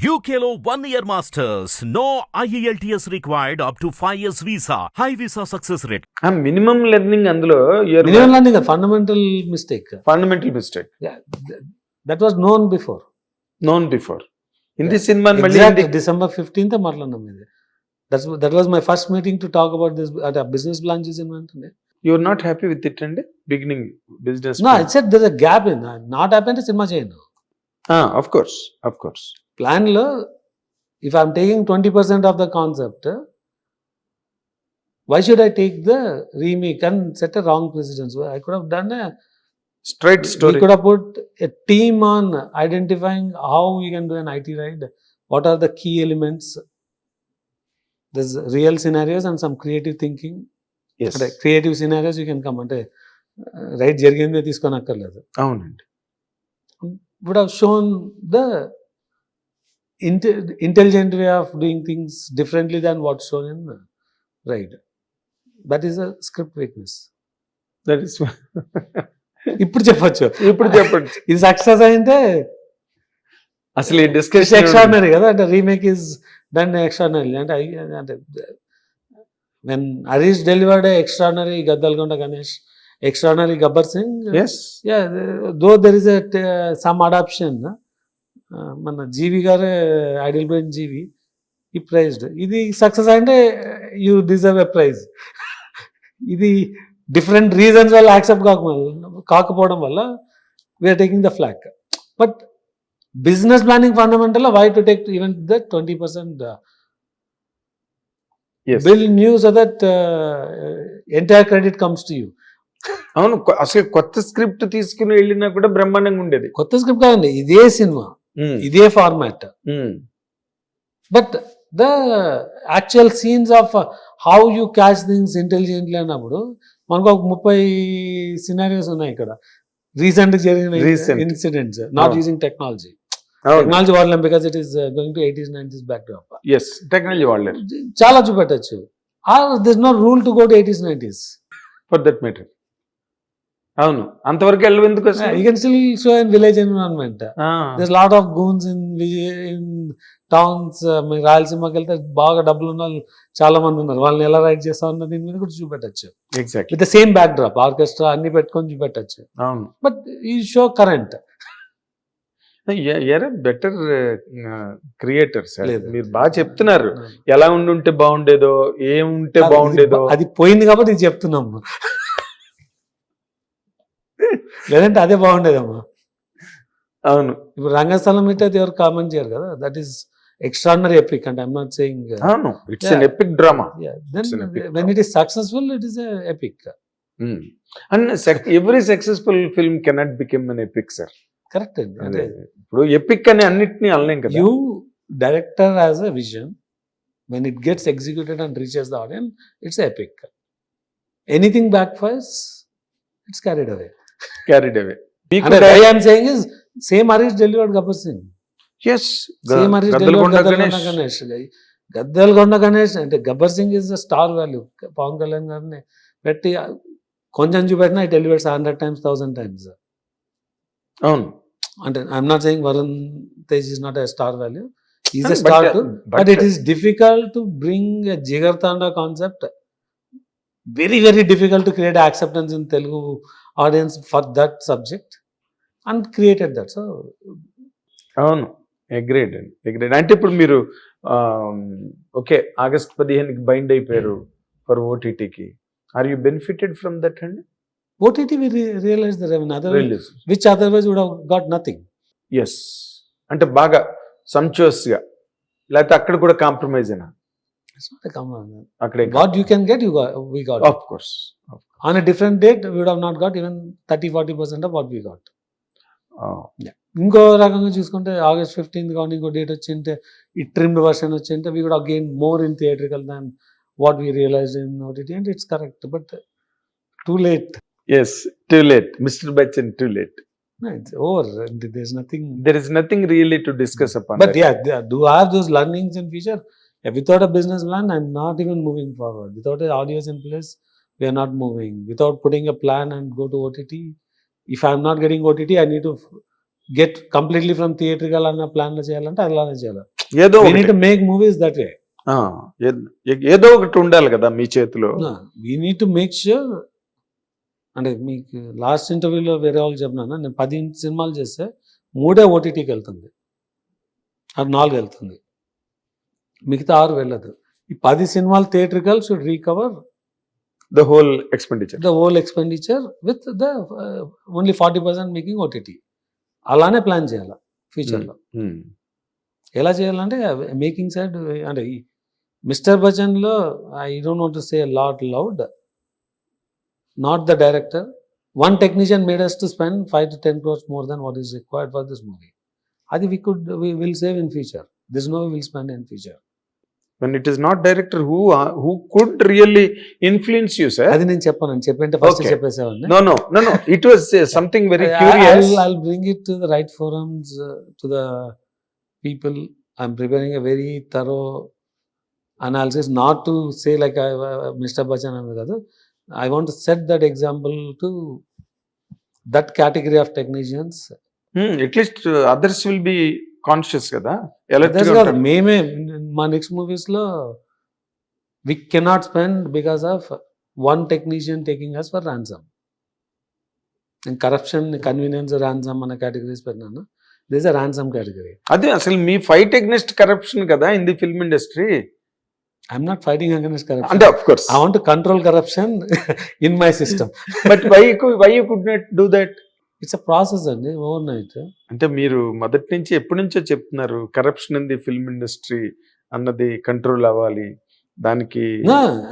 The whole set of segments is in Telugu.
Year masters. No E IELTS required up to 5 years visa. High visa success rate. ఆ మినిమం లెర్నింగ్ అందులో minimum learning fundamental mistake fundamental mistake that was known before known before Hindi cinema మళ్ళీ డిసెంబర్ ఫిఫ్టీన్త్ మాట్లాడినాం ఇది. That's that was my first meeting to talk about this అంటే బిజినెస్ ప్లాన్ చేసిన వెంటనే you're not happy with it అండి బిగినింగ్ బిజినెస్ నా it set there gap in not happy అంటే సినిమా చేయను ఆఫ్ కోర్స్ ఆఫ్ కోర్స్ ప్లాన్లో if I'm taking twenty percent of the concept why should I take the remake and set a wrong precedence I could have done straight we story could have put a team on identifying how we can do an IT ride, what are the key elements. There's real scenarios and some creative thinking. అంటే creative scenarios you can come అంటే రైట్ జరిగిందే తీసుకొని అక్కర్లేదు అవునండి would have shown the intelligent way of doing things differently than what shown in right that is a script weakness that is ఇప్పుడు చెప్పొచ్చు. ఇప్పుడు చెప్పండి ఇది సక్సెస్ అయితే అసలు ఈ డిస్కషన్ ఎక్స్ట్రాడినరీ కదా? అంటే రీమేక్ ఇస్ డన్ ఎక్స్ట్రాడినరీ అంటే I- అంటే when Harish delivered extraordinary Gaddalakonda Ganesh extraordinary Gabbar Singh yes though there is some adaptation మన జీవి గారే ఐడియల్ బ్రెయిన్ జీవి. ఈ ప్రైజ్డ్ ఇది సక్సెస్ అంటే యూ డిజర్వ్ ఎ ప్రైజ్ ఇది డిఫరెంట్ రీజన్స్ వల్ల యాక్సెప్ట్ కాక కాకపోవడం వల్ల we're taking the flak but business planning fundamental why to take even that twenty percent. Bill new so that entire credit comes to you అవును అసలు కొత్త స్క్రిప్ట్ తీసుకుని వెళ్ళినా కూడా బ్రహ్మాండంగా ఉండేది. కొత్త స్క్రిప్ట్ కాదండి ఇదే సినిమా. ఇదే format but the actual scenes of how you catch things intelligently అన్నప్పుడు మనకు ఒక ముప్పై సినారియోస్ ఉన్నాయి ఇక్కడ. రీసెంట్ జరిగిన. Incidents not. Using technology technology వాడలేం because it is going to eighties nineties backdrop yes technology వాడలేదు. చాలా చూపెట్టచ్చు. Or this no rule to go to eighties nineties for that matter అవును. అంతవరకు వెళ్ళవు ఎందుకు? You can still show in village environment this lot of goons in in towns మీరు రాయలసీమకి వెళ్తే బాగా డబ్బులు ఉన్న వాళ్ళు చాలా మంది ఉన్నారు. వాళ్ళని ఎలా రైడ్ చేస్తా ఉన్న దీని మీద కూడా చూపెట్టచ్చు. Exactly with the same backdrop orchestra అన్ని పెట్టుకొని చూపెట్టచ్చు. అవును. బట్ ఈ show current era better creator sir లేదు. మీరు బాగా చెప్తున్నారు. ఎలా ఉండుంటే బాగుండేదో ఏం ఉంటే బాగుండేదో. అది పోయింది కాబట్టి ఇది చెప్తున్నాము. లేదంటే అదే బాగుండేదమ్మా అవును. ఇప్పుడు రంగస్థలం అయితే అది ఎవరు కామెంట్ చేయరు కదా. దట్ ఈస్ ఎక్స్ట్రాడినరీ ఎపిక్ అంటే ఐఎమ్ నాట్ సేయింగ్ అవును. It's an epic drama then It's an epic when it is successful it is epic and every successful film cannot become an epic sir correct అండి. ఇప్పుడు ఎపిక్ అని అన్నిటిని అనలేం కదా. You director has a vision. When it gets executed and reaches the audience it's epic. Anything backfires it's carried away. Carried away saying is same harish delivered gabbar singh yes harish delivered gaddalgonda ganesh Gaddalakonda Ganesh అంటే Gabbar Singh is the star value Pawan Kalyan గారిని పెట్టి కొంచెం చూపెట్టినా it elevates hundred times thousand times అవును అంటే I'm not saying Varun Tej is not a star value is a star to but- but it is difficult to bring a Jigartanda concept. Very, very difficult to create acceptance in audience for that subject and created that so అవును. ఎగ్రేడ్ అగ్రేడ్ ఎగ్రేడ్ అంటే ఇప్పుడు మీరు um, ఓకే ఆగస్ట్ పదిహేనుకి బైండ్ అయిపోయారు for ఓటీటీకి are you benefited from that అండి OTT realize the revenue other which otherwise would have got nothing yes అంటే బాగా సంచువస్గా లేకపోతే అక్కడ కూడా కాంప్రమైజ్ అయినా It's a common. What you can get, you got, we got. it. Of course On a different date, we would have not got even 30 40% of what we got. ఇంకో రకంగా చూసుకుంటే ఆగస్ట్ ఫిఫ్టీన్త్ కానీ ఇంకో డేట్ వచ్చింటే ఈ ట్రిమ్డ్ వర్షన్ వచ్చింటే వీ కూడా again more in theatrical than what we realize in OTT and it's correct but too late yes too late mister Bachchan too late it's over there nothing there is nothing really to discuss upon but yeah do have those learnings in future without a business plan I'm not even moving forward without audios in place we're not moving without putting a plan and go to OTT if I'm not getting OTT I need to get completely from థియేటర్గా అన్న ప్లాన్లో చేయాలంటే అలానే చేయాలి. ఏదో వీ ఒకటి. Need to make movies that way ఏదో ఒకటి ఉండాలి కదా మీ చేతిలో. We need to make sure అంటే మీకు లాస్ట్ ఇంటర్వ్యూలో వేరే వాళ్ళకి చెప్పినాను నేను పది సినిమాలు చేస్తే మూడే ఓటీటీకి వెళ్తుంది. అది నాలుగు వెళ్తుంది. మిగతా ఆరు వెళ్ళదు. ఈ పది సినిమాలు theatrical should recover the whole expenditure the whole expenditure with the only forty percent making OTT అలానే ప్లాన్ చేయాలి ఫ్యూచర్లో ఎలా చేయాలంటే మేకింగ్ సైడ్ అంటే mister బచ్చన్లో I don't want say lot loud not the director one technician made us to spend five to ten crores more then what is required for this movie అది we could we will save in future this no will spend in future when it is not director who uh, who could really influence you sir అది నేను చెప్పాను చెప్పంటే ఫస్ట్. చెప్పేసేవాడిని no no no no it was uh, something very I- curious I'll, I'll bring it to the right forums uh, to the people. I'm preparing a very thorough analysis, not to say like I, uh, Mr. Bachchan and other. I want to set that example to that category of technicians. hmm, at least uh, others will be conscious కదా. మేమే మా నెక్స్ట్ మూవీస్లో we cannot spend because of one technician taking us for ransom నేను కరప్షన్ కన్వీనియన్స్ ర్యాన్సమ్ అనే కేటగిరీస్ పెట్టినాను. దిస్ అ ర్యాన్సమ్ కేటగిరీ అదే అసలు మీ ఫైట్ అగ్నెస్ట్ కరప్షన్ కదా in the film industry I'm not fighting against corruption అంటే of course I want control corruption in my system but why why you could not do that it's a process అండి ఓవర్ నైట్ అంటే మీరు మొదటి నుంచి ఎప్పటి నుంచో చెప్తున్నారు corruption in the film industry అన్నది కంట్రోల్ అవ్వాలి దానికి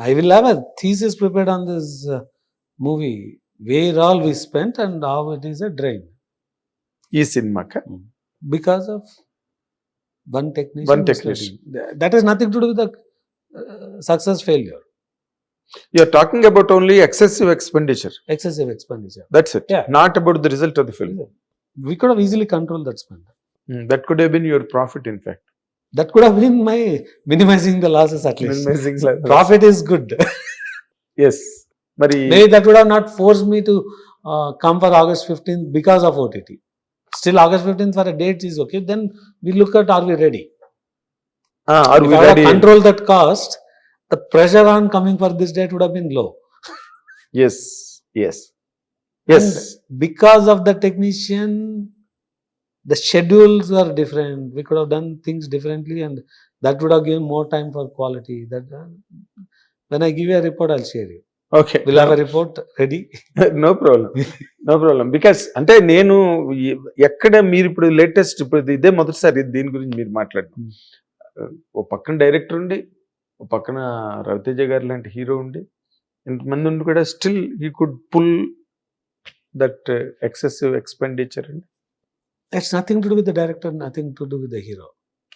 I will have a thesis prepared on this movie where all we spent and how it is a drain ఈ సినిమాక because of one technician. One is technician. letting- Th- That has nothing to do with the uh, success failure, you're talking about only excessive expenditure excessive expenditure. That's it Yeah. Not about the result of the film We could have easily controlled that spend. That could have been your profit in fact that could have been my minimizing the losses at least. Minimizing profit is good. yes. Mari... Maybe that would have not forced me to uh, come for August 15th because of OTT. Still, August 15th for a date is okay. Then we look at are we ready? Ah, are if we I ready? control that cost, the pressure on coming for this date would have been low. yes. Yes. Yes. And because of the technician, the schedules are different we could have done things differently and that would have given more time for quality that uh, when i give you a report i'll share you okay have a report ready no problem no problem because అంటే నేను ఎక్కడ మీరు ఇప్పుడు లేటెస్ట్ ఇప్పుడు ఇది ఇదే మొదటిసారి దీని గురించి మీరు మాట్లాడడం ఓ పక్కన డైరెక్టర్ ఉండి ఓ పక్కన రవితేజ గారు లాంటి హీరో ఉండి ఇంతమంది ఉండి కూడా still he could pull that excessive expenditure అండి that's nothing to do with the director nothing to do with the hero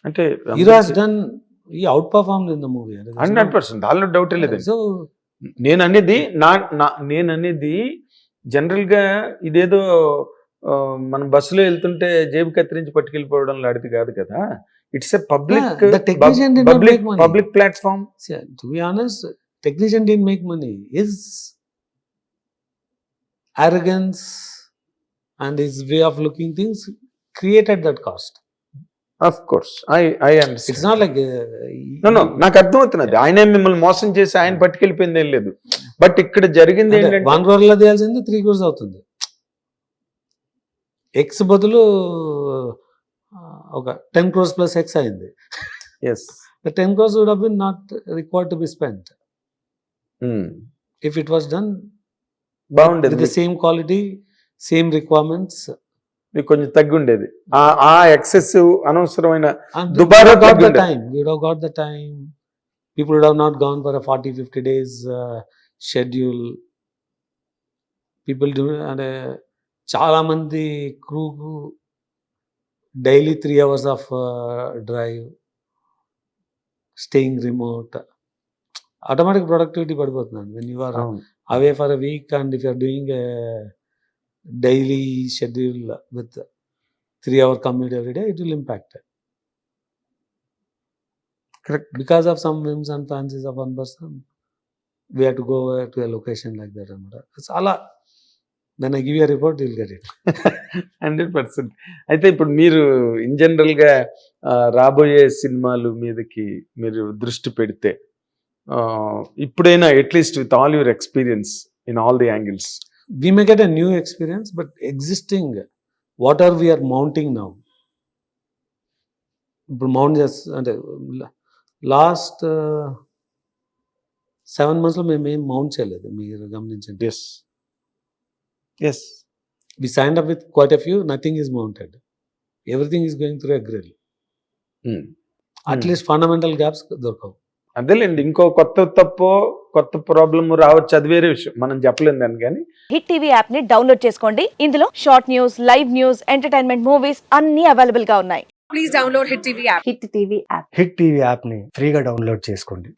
అంటే హీరో హాస్ డన్ ఈ outperform in the movie hundred percent దానిలో డౌట్ లేదు సో నేను అనేది నా నేను అనేది జనరల్గా ఇదేదో మనం బస్సులో వెళ్తుంటే జేబు కత్తిరించి పట్టుకెళ్ళిపోవడం లాంటిది కాదు కదా. It's public public public platform technician the make money is arrogance and his way of looking things created that cost. Of course I I not like uh, no no నాకు అర్థమవుతున్నది. ఆయన మిమ్మల్ని మోసం చేసి ఆయన పట్టుకెళ్ళిపోయింది ఏం లేదు. బట్ ఇక్కడ జరిగింది ఏంటంటే వన్ క్రోర్లో తీయాల్సింది త్రీ క్రోర్స్ అవుతుంది. ఎక్స్ బదులు ఒక టెన్ క్రోర్స్ ప్లస్ ఎక్స్ అయింది. Yes ten crores would have been not required to be spent if it was done బాగుండేది the same quality same requirements మీకు కొంచెం తగ్గి ఉండేది ఆ ఎక్సెసివ్ అనవసరమైన people have not gone for fifty days schedule people అంటే చాలామంది క్రూకు daily three hours of drive staying remote automatic productivity పడిపోతుంది అండి away for a week and if you're doing daily schedule with three hour commute every day it will impact. Correct because of some whims and fancies of one person we who go to a location like that అన్నమాట చాలా then I give you report will get it hundred percent అయితే ఇప్పుడు మీరు ఇన్ జనరల్గా రాబోయే సినిమాలు మీదకి మీరు దృష్టి పెడితే ఇప్పుడైనా at least with all your experience in all the angles we may get a new experience, but existing, what are we are mounting now? ఇప్పుడు మౌంట్ చేస్తా అంటే లాస్ట్ సెవెన్ మంత్స్లో మేము ఏం మౌంట్ చేయలేదు మీరు గమనించండి. Yes yes we sign up with quite a few nothing is mounted everything is going through అగ్రెల్ at least fundamental gaps దొరకవు. అదేలేండి ఇంకో కొత్త తప్పో కొత్త ప్రాబ్లమ్ రావచ్చు అది వేరే విషయం. మనం చెప్పలేం దాన్ని కానీ. హిట్ టీవీ యాప్ని డౌన్లోడ్ చేసుకోండి. ఇందులో short news live news entertainment movies అన్ని అవైలబుల్గా ఉన్నాయి. Please download Hit TV app. Hit TV app hit TV యాప్ని ఫ్రీగా డౌన్లోడ్ చేసుకోండి.